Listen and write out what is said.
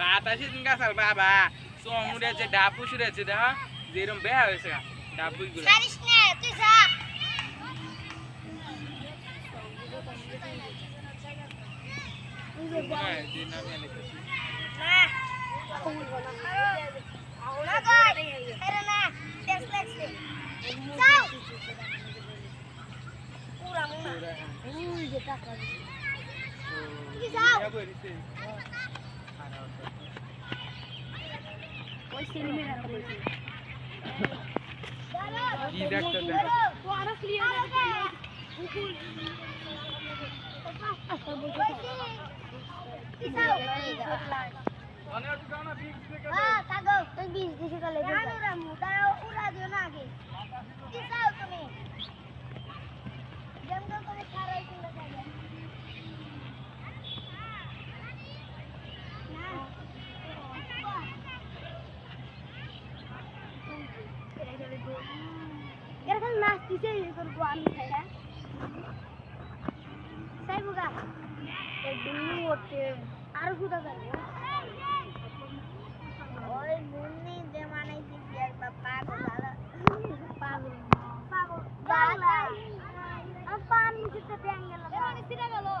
বাতাসে দিন গাছাল বাবা। চং উড়েছে ডাব উড়েছে দেখ যেরকম বেয়া হয়েছে ডাব পুষগুলো ছাড়িস না তুই যা। হ্যাঁ, যে নামে কি দেখতে অনেক দাও না, বিগ হ্যাঁ কাগো তুই বিশ দিছি কালে কিসে ইয়ে করব আমি ছাইরা হ্যাঁ? চাইব গা দুলু ওঠে আর হুদা যাবে ওই মুন্নি যে মানে কি বিয়ার বা পাগল পাগল। পাগল। পাগল। পাগল পাগল পাগল পাগল পাগল পাগল